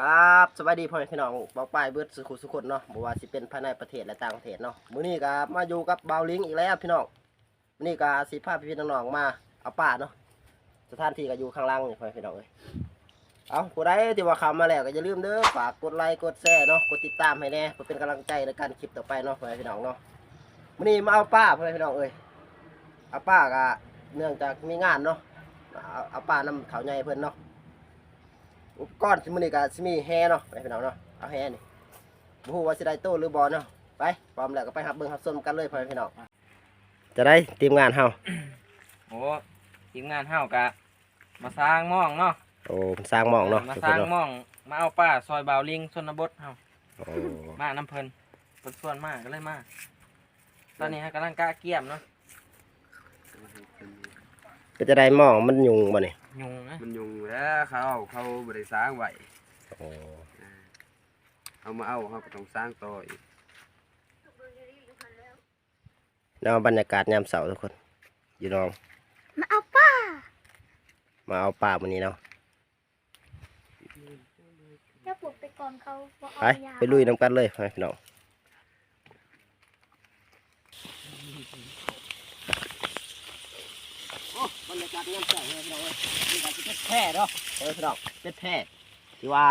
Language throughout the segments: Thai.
ครับสวัสดีพ่อแม่พี่น้องเบาป้ายเบิดสุขุสุขคนเนาะบ่ว่าสิเป็นภายในประเทศและต่างประเทศเนาะมื้อนี้ก็มาอยู่กับเบาลิงอีกแล้วพี่น้องมื้อนี้ก็สิพาพี่น้องมาเอาป่าเนาะสถานที่ก็อยู่ข้างล่างนี่พ่อแม่พี่น้องเอ้ยเอาผู้ใดที่ว่าเข้ามาแล้วก็อย่าลืมเด้อฝากกดไลค์กดแชร์เนาะกดติดตามให้แน่เพื่อเป็นกำลังใจในการคลิปต่อไปเนาะพ่อแม่พี่น้องเนาะมื้อนี้มาเอาป่าพ่อแม่พี่น้องเอ้ยเอาป่าก็เนื่องจากมีงานเนาะเอาป่านำเขาใหญ่เพิ่นเนาะ อุปกรณ์ที่มื้อนี้ก็สิมีแฮเนาะไปพี่น้องเนาะเอาแฮนี่บ่ฮู้ว่าสิได้โตหรือบ่เนาะไปพร้อมแล้วก็ไปรับเบิ่งรับชมกันเลยพ่อแม่พี่น้องจะได้ทีมงานเฮาโอ้ทีมงานเฮากะมาสร้างหม่องเนาะโอ้เพิ่นสร้างหม่องเนาะมาทุกสคร้านงเนาะหม่องมาเอาป้าซอยบาวลิงชนบทเฮาโอ้มาน้ำเพลินเพิ่นส่วนมากก็เลยมาตอนนี้ฮะกำลังกะเกี่ยมเนาะ ก็จะได้หม่องมันยุงบ่นี่ยุงนะมันยุงแล้วเขาเอาเขาบริสร้างไว้โอ้เอามาเอาเขาก็ต้องสร้างต่ออีกแล้วบรรยากาศยามเช้าทุกคน อยู่น้อง มาเอาป้ามาเอาป่ามื้อนี้เนาะจะปลุกไปก่อนเขาว่าไปเอายา ไปลุยนํกันเลยพ่อแม่พี่น้องโอ้บ รรยากาศยามเช้าพี่น้องเอ้ยนี่ก็เป็นแพร่เนาะเออพี่น้องเป็นแพร่ที่ว่า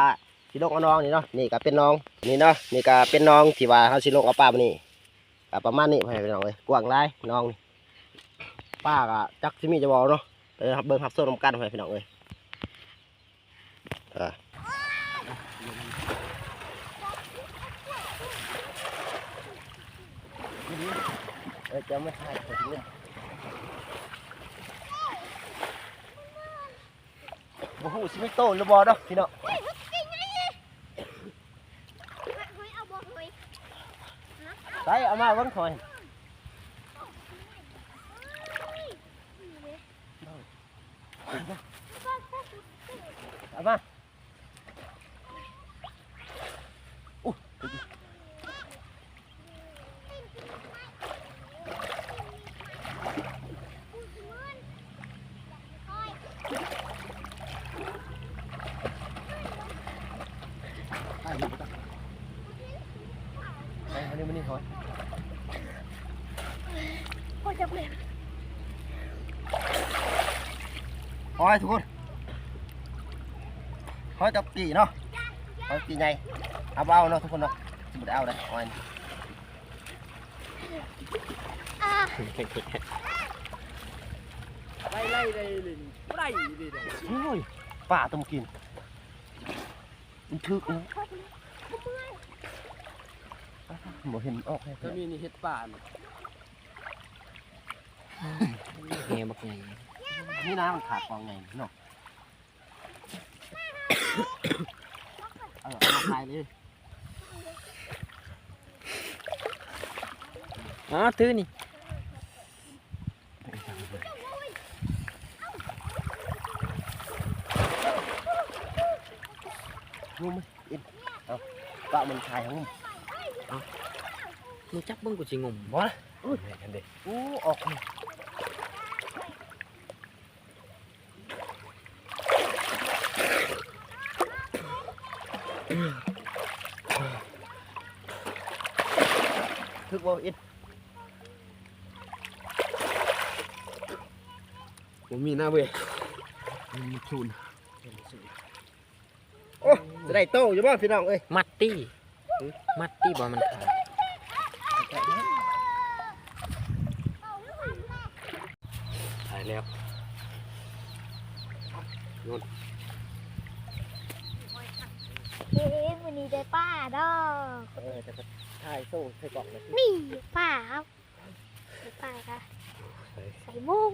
สิลงเอาน้องนี่เนาะนี่ก็เป็นน้องนี่เนาะนี่ก็เป็นน้องที่ว่าเฮาสิลงเอาป่าบนี้ก็ประมาณนี้พ่อแม่พี่น้องเอ้ยกว้างหลายน้องนี่ป้าก็จักสิมีจะบอกเนาะไปเบิ่งรับส้มนํกันพ่อแม่พี่น้องเอ้ยอ่าเออจะไม่ถ่ายคนนี้ อ้โหสิไม่โตหรือบอเนาะพี่เนาะเฮ้ยเอาบ่เฮ้ยใส่เอามาวันคอยเอามาอู้ไปอยู่ไปไป มานี่มานี่คอยพ่อจะเปลี่ยนคอยทุกคนคอยจับกี่เนาะคอยกี่ไงเอาเอาเนาะทุกคนเนาะสมมติเอาเลยคอยอ่าไล่ไล่เลยเลยไล่เลยเลยโอ้ยป่าต้องกินมันทึกนะ บ่เห็นออกให้ก็มีนี่เฮ็ดป่าน่ะเงี้ยบักใหญ่นี่น้ำมันขาดกองไงเนาะเออเอามาขายเลยอ๋อถือนี่งุ้มอินเอาปะมันชายของงุ้ม มึงจับเบิ่งกูสิงมบ่นะอุ้ยกันเด็อู้ออกเลยทึกบ่อินผมมีหน้าเว้ยมันชูนโอ้จะได้โตอยู่บ่พี่น้องเอ้ย มัดตี้ มัดตี้บ่มันขาดถ่ายแล้วเฮ้ยวันนี้ได้ป้าดอกเออจะถ่ายโซ่ใส่กล่องเลยนี่ป้าครับได้ป้าค่ะใส่มุ้ง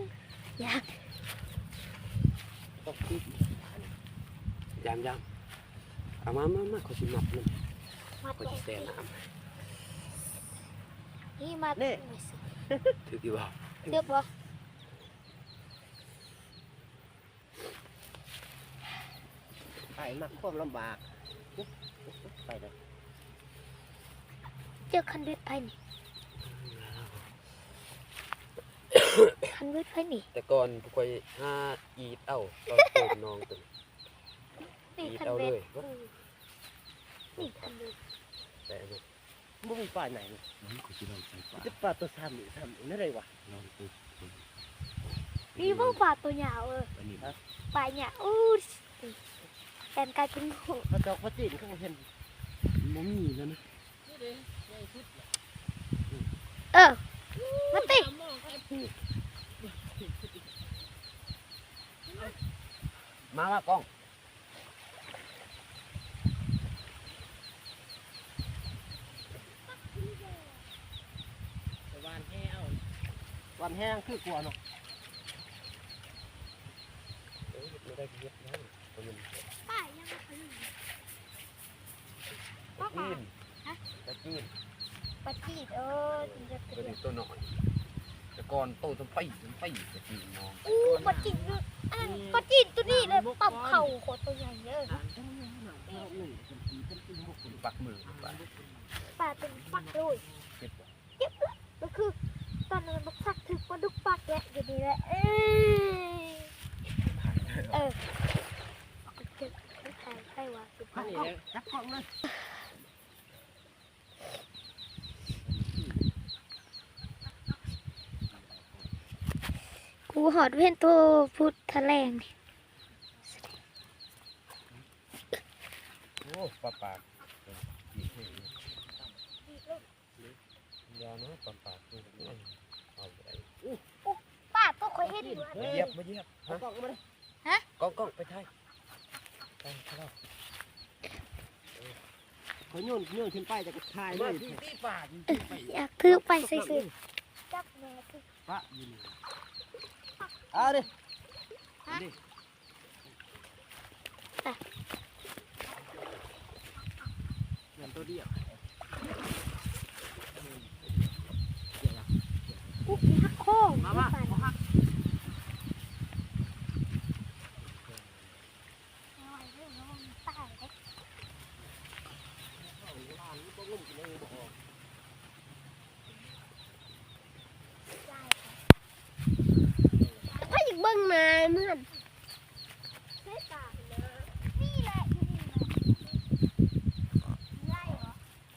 อยากต้องคิดยามยามเอามามามาเขาสิมัดมันมัดเขาใหญ่สิแซ่น้นี่มัดำถือกี่บ่าเรียบบ่ถ่ายมักความลำบากไปเลยเจอคันเวทไพ่นี่คันเวทไพ่นี่แต่ก่อนพวกคอยห้าอีดเอาตอนโตน้องตัวนี่อีคันเอาเวเลทยอืมนี่ทำดู แต่ลูกบ่มีปลาไหนนี่มันก็สิลองใส่ปลาจะปลาตัวซ้ำนี่ซ้ำนี่นั่นไรวะลองปุ๊บนี่พวกปลาตัวใหญ่เอออันนี้ปลาใหญ่อู้แทนกลายเป็นหูพระจอกพระจีนเขาบ่เห็นบ่มีแล้วนะเออมาติมาว่ากล้อง วันแห้ง วันแห้งคือกลัวเนาะเอ้ยไม่ได้เฮ็ดแล้วตัวมันปลายังไม่เคยปลาจีนตะจีนปลาจีดเออถึงจะตัวเกิดนี้ตัวน้อยแต่ก่อนโตจนไปจนไปตะจีนน้องอู้ปลาจีดเนี่ยอันนั้นปลาจีดตัวนี้เลยปั๊บเข่าโคตรตัวใหญ่เยอะปักมือไปปลาเป็นปักด้วยเก็บบ่เก็บเลยก็คือ ตอนนั้นมันสักถึงปลาดุกปักแหละอยู่ดีแหละเอ้ยเออเอาไปเก็บไปขายใครวะสิบข้าบาจับกล้องเลยกูหอดเว้นตัวพุทธแรงนี่ โอ้ปลาปากจีน ยาเนาะปลาปากนี่เอาไปป้าก็เคยเห็นอยู่มาเยียบมาเยียบเอากล้องมาเลยฮะกล้องกล้องไปไทยไปเท่าเขาโยนโยนขึ้นไปจะกระทายเลยที่ป่าอยากถือไปซื้อจับแม่คือปะอยู่นี่เอาดิเงินตัวเดียว ปุ๊บฮักโค้ง มาว่า ปั่น มาฮัก เอาไว้เรื่องระวังตายเด้ได้ค่ะถ้าอยากเบิ่งมา เมื่อนใช่ปากนะนี่แหละอยู่นี่แหละง่ายเหรอ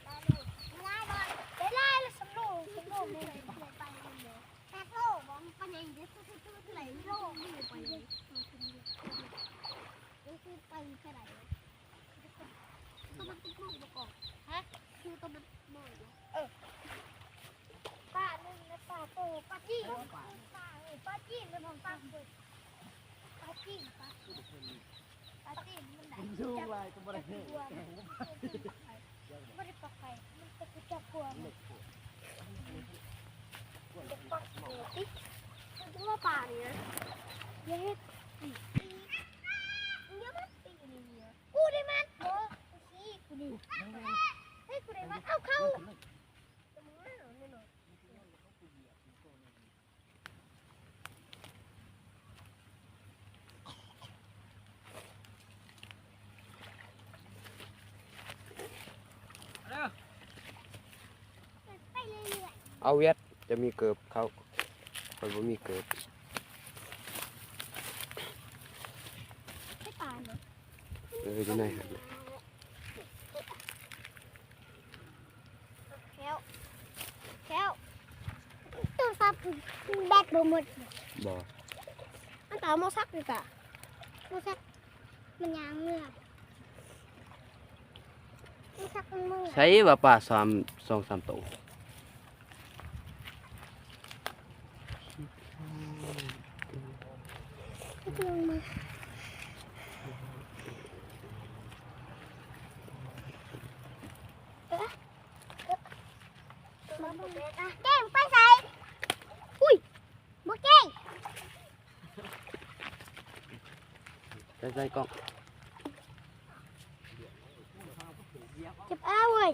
ได้เลยง่ายก่อนได้ไล่แล้วสำโรงสำโรงเลยเลไปเลยเนะแปดโลบอกมันเป็นยังไงตู้ตู้ตู้ไหลโลไม่ไปเลยคือไปแค่ไหนตัวมันติ๊กมองประกอบฮะคือตัวมันมองเออป้าหนึ่งและป้าโตป้าจี้ป้าจี้เลยมองป้า เปิดป้าจี้ป้าจี้ป้าจี้มันไหนดูไปก็บ่ได้เห็นกลัวมันไม่ได้ปลอดภัยมันจะกระจับกลัวมันจะปักหัวติ๊กมันจะว่าป่าเนี่ยเย็ดอีเยอะมากตีเนี่ยกูได้มันโอ้ขี้กูดิเฮ้ยกูได้มันเอาเข้าจะมึงไม่หรอไม่หรอ ไปเรื่อย เอาเวียดจะมีเกิบเขาคนบ่มีเกิบๆไม่ตายเนาะเอออยู่ไหนครับแก้วแก้วตัวซับแบตบ่หมดบ่มันต่อามาซักดีกว่ามาซักมันยางเมื่อมันซักมันมือใช้ว่าปลาสามสองสามตัว มันลงมาเอ๊ะเอ๊ะมาบุกเลยอะแก้งไปใส่อุ้ยบ่แก้ง ใส่ใส่กล้อง เจ็บอ้าวเว้ย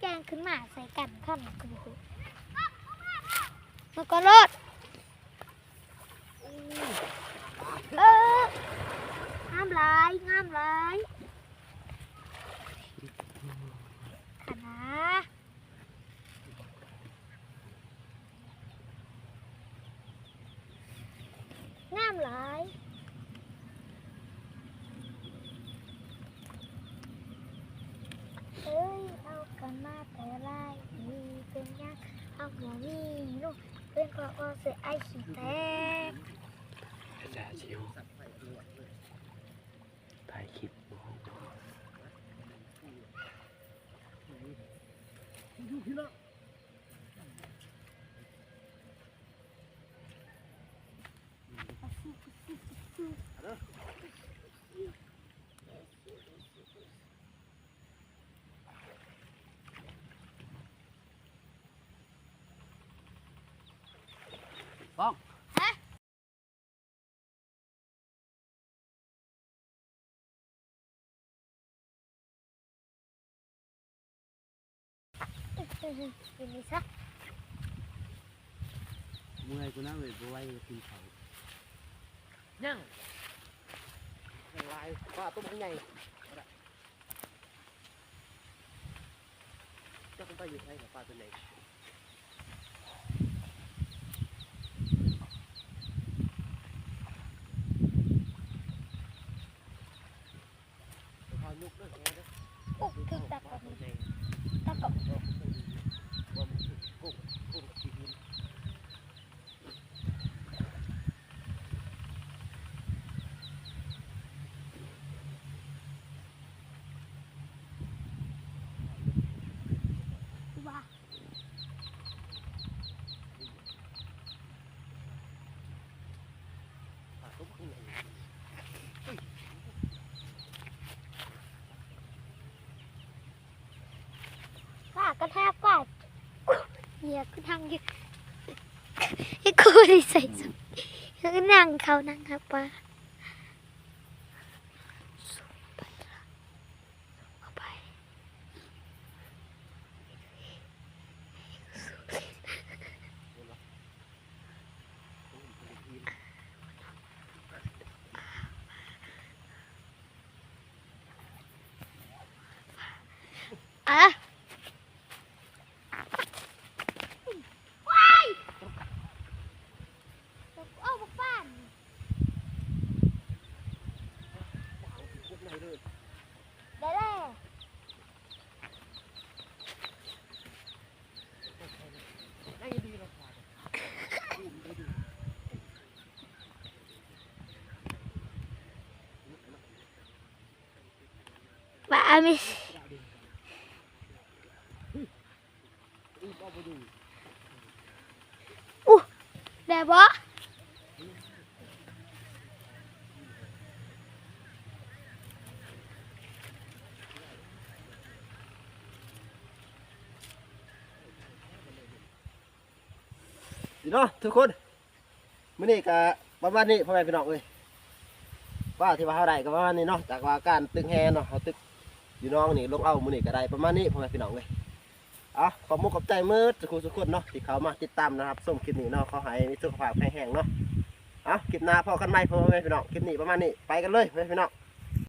แกงขึ้นมาใส่กันขั้นกูมันก็รอดเอองามหลายงามหลายขนางามหลาย เป็นยังเอาหัวมีลูกเป็นก็ก็เสียไอขี้แตกอาจารย์ชิวถ่ายคลิปบ่กินนี่อกูนะเว้ยบ่ไหวกินข้าวยังลายปลา ตัวมันใหญ่จะต้องไปอยู่ใช่กับปลาตัวไหน พอยุกเรื่องนี้นะ อุ๊บถึงตะกอนตะกอน ว่ามันกุ้งกุ้งกับชีวิต ว่า ปลาตัวมันใหญ่ ป้า กระแทกป้าเหยียคือทางอยู่ให้กูได้ใส่สุดนั่งเขานั่งครับป้าเอาไป อะว้ายเอาบุกบ้านได้แล้ว ได้ดีเราปลา บ้ามิสอู้ได้บ่ดีเนาะทุกคนมื้อนี้ก็ประมาณนี้พ่อแม่พี่น้องเอ้ยว่าที่ว่าเฮาได้ก็ประมาณนี้เนาะจากว่าการตึงแฮเนาะเฮาตึก อยู่น้องนี่ลงเอามือนี่ก็ได้ประมาณนี้พ่อแม่พี่น้องเลยเอะขอบมุกขอบใจมืดสุขุสุขคนเนาะที่เขามาติดตามนะครับส้มคลิปนี้เนาะขอให้มีสุขภาพแข็งแรงเนาะเอะคลิปหน้าพอกันไหมพ่อแม่พี่น้องคลิปนี้ประมาณนี้ไปกันเลยพ่อแม่พี่น้อง